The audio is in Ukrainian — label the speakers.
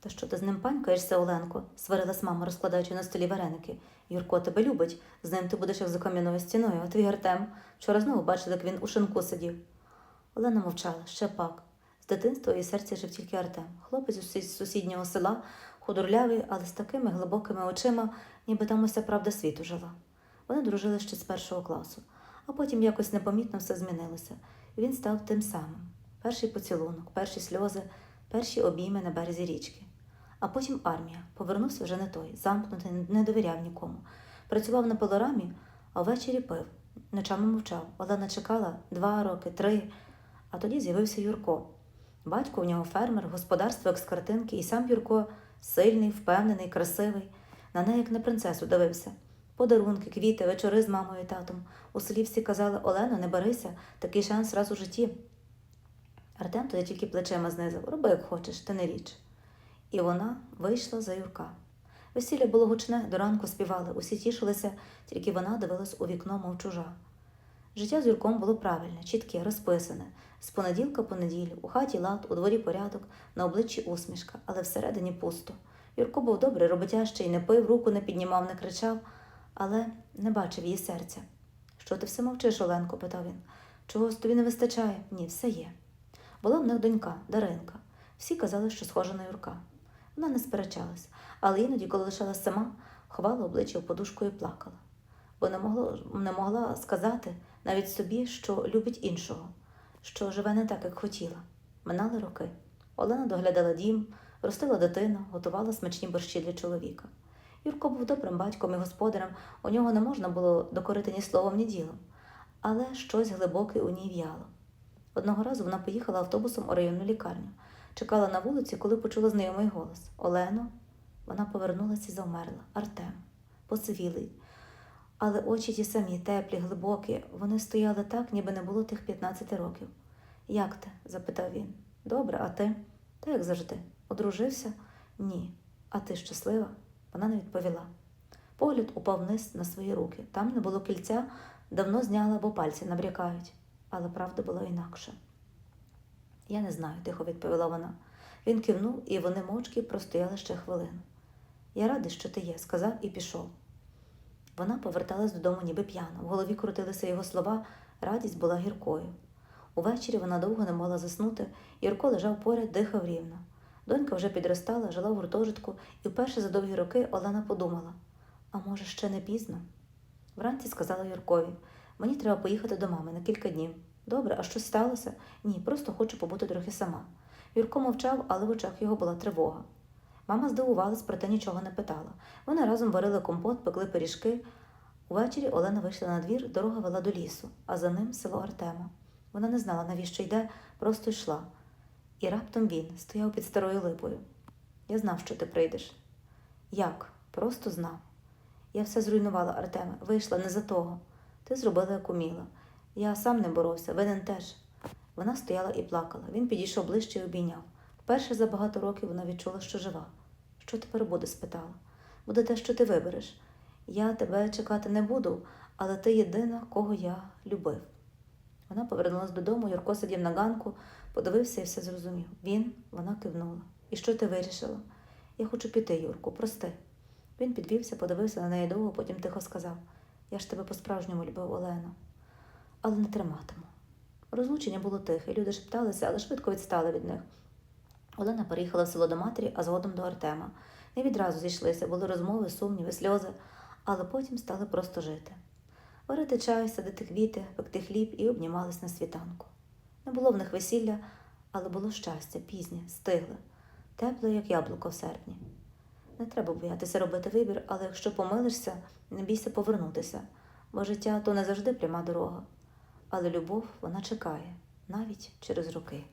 Speaker 1: Та що ти з ним панькаєшся, Оленко? сварилась мама, розкладаючи на столі вареники. Юрко тебе любить, з ним ти будеш як за кам'яною стіною, а твій Артем. Вчора знову бачили, як він у шинку сидів. Олена мовчала, ще пак. З дитинства її серці жив тільки Артем. Хлопець сусід- сусіднього села, худорлявий, але з такими глибокими очима, ніби там уся правда світу жила. Вони дружили ще з першого класу, а потім якось непомітно все змінилося, він став тим самим. Перший поцілунок, перші сльози, перші обійми на березі річки. А потім армія. Повернувся вже не той, замкнутий, не довіряв нікому. Працював на пилорамі, а ввечері пив. Ночами мовчав. Олена чекала два роки, три. А тоді з'явився Юрко. Батько у нього фермер, господарство як з картинки, і сам Юрко сильний, впевнений, красивий. На неї, як на принцесу, дивився. Подарунки, квіти, вечори з мамою і татом. У селі всі казали Олено, не берися, такий шанс раз у житті. Артем тоді тільки плечима знизив, роби як хочеш, ти не річ. І вона вийшла за Юрка. Весілля було гучне, до ранку співали, усі тішилися, тільки вона дивилась у вікно, мов чужа. Життя з Юрком було правильне, чітке, розписане. З понеділка по неділю, у хаті лад, у дворі порядок, на обличчі усмішка, але всередині пусто. Юрко був добрий, роботящий, не пив, руку не піднімав, не кричав, але не бачив її серця. Що ти все мовчиш, Оленко? питав він. Чогось тобі не вистачає? Ні, все є. Була в них донька, Даринка. Всі казали, що схожа на Юрка. Вона не сперечалась, але іноді, коли лишалась сама, ховала обличчя в подушку і плакала, бо не могла, не могла сказати навіть собі, що любить іншого, що живе не так, як хотіла. Минали роки. Олена доглядала дім, ростила дитину, готувала смачні борщі для чоловіка. Юрко був добрим батьком і господарем, у нього не можна було докорити ні словом, ні ділом, але щось глибоке у ній в'яло. Одного разу вона поїхала автобусом у районну лікарню. Чекала на вулиці, коли почула знайомий голос Олено. Вона повернулася і завмерла. Артем, посивілий. Але очі ті самі, теплі, глибокі, вони стояли так, ніби не було тих 15 років. Як ти? запитав він. Добре, а ти? Та як завжди. Одружився? Ні. А ти щаслива? Вона не відповіла. Погляд упав вниз на свої руки. Там не було кільця, давно зняла, бо пальці набрякають. Але правда була інакша. Я не знаю, тихо відповіла вона. Він кивнув, і вони мовчки простояли ще хвилину. Я радий, що ти є, сказав і пішов. Вона поверталась додому, ніби п'яна. В голові крутилися його слова, радість була гіркою. Увечері вона довго не могла заснути, Юрко лежав поряд, дихав рівно. Донька вже підростала, жила в гуртожитку, і вперше за довгі роки Олена подумала: а може, ще не пізно? Вранці сказала Юркові: мені треба поїхати до мами на кілька днів. Добре, а щось сталося? Ні, просто хочу побути трохи сама. Юрко мовчав, але в очах його була тривога. Мама здивувалась, проте нічого не питала. Вони разом варили компот, пекли пиріжки. Увечері Олена вийшла на двір, дорога вела до лісу, а за ним село Артема. Вона не знала, навіщо йде, просто йшла. І раптом він стояв під старою липою. Я знав, що ти прийдеш. Як? Просто знав. Я все зруйнувала, Артеме, вийшла не за того. Ти зробила, як уміла. Я сам не боровся, винен теж. Вона стояла і плакала. Він підійшов ближче і обійняв. Вперше за багато років вона відчула, що жива. Що тепер буде? спитала. Буде те, що ти вибереш. Я тебе чекати не буду, але ти єдина, кого я любив. Вона повернулася додому, Юрко сидів на ганку, подивився і все зрозумів. Він, вона кивнула. І що ти вирішила? Я хочу піти, Юрку, прости. Він підвівся, подивився на неї довго, потім тихо сказав: Я ж тебе по-справжньому любив, Олено, але не триматиму. Розлучення було тихе, люди шепталися, але швидко відстали від них. Олена переїхала в село до матері, а згодом до Артема. Не відразу зійшлися, були розмови, сумніви, сльози, але потім стали просто жити. Варити чай, садити квіти, пекти хліб і обнімались на світанку. Не було в них весілля, але було щастя, пізнє, стигле, тепле, як яблуко в серпні. Не треба боятися робити вибір, але якщо помилишся, не бійся повернутися, бо життя то не завжди пряма дорога. Але любов вона чекає, навіть через роки.